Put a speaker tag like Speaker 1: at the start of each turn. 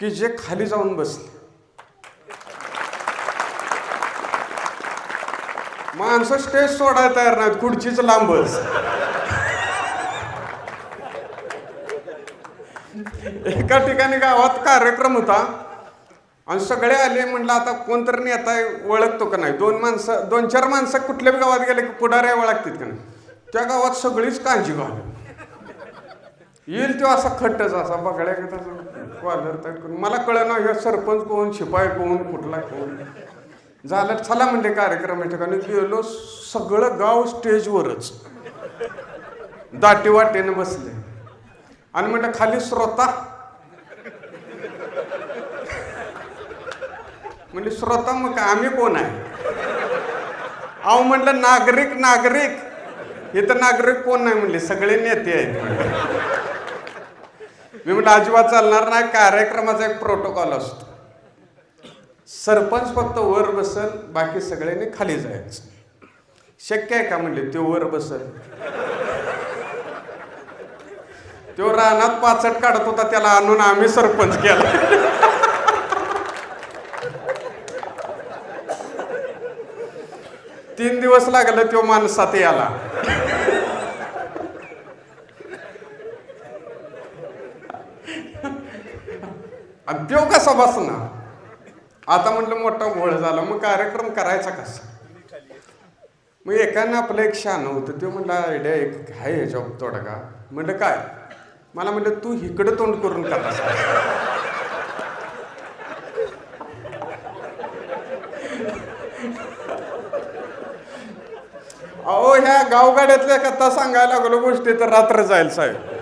Speaker 1: की जे खाली जाऊन बसले. माणसं स्टेज सोडायला तयार नाहीत खुर्चीच लांबच एका ठिकाणी गावात कार्यक्रम होता. आणि सगळे आले म्हणलं आता कोणतरी नेता ओळखतो का नाही? दोन माणसं दोन चार माणसं कुठल्या बी गावात गेले की पुढाऱ्या ओळखतात का नाही? त्या गावात सगळीच काळजी घाल येईल तो असा खट्टच असा बघड्या कॉलर तर करून. मला कळना हे सरपंच कोण शिपाई कोण कुठला कोण. झालं चला म्हणले कार्यक्रम या ठिकाणी. गेलो सगळं गाव स्टेजवरच. दाटी वाटेने बसले. आणि म्हटलं खाली श्रोता. म्हणजे श्रोता मग काय, आम्ही कोण आहे? अहो म्हणलं नागरिक नागरिक. इथं नागरिक कोण नाही? म्हणले सगळे नेते आहेत. मी म्हटलं अजिबात चालणार नाही कार्यक्रमाचा एक प्रोटोकॉल असतो. सरपंच फक्त वर बसल बाकी सगळ्यांनी खाली जायचं. शक्य आहे का म्हणले तो वर बसल. तो रानात पाचट काढत होता त्याला आणून आम्ही सरपंच केला. तीन दिवस लागलं तो माणसात याला आणि तो कसा बसणार? आता म्हटलं मोठा घोळ झाला मग कार्यक्रम करायचा कसा? मग एकानं आपलं एक शान होतं ते म्हणलं आयडिया एक आहे ह्याच्यावर तोडगा म्हणलं काय? मला म्हटलं तू इकडं तोंड करून करा अहो ह्या गावगाड्यातल्या कथा सांगायला लागलो गोष्टी तर रात्र जाईल साहेब.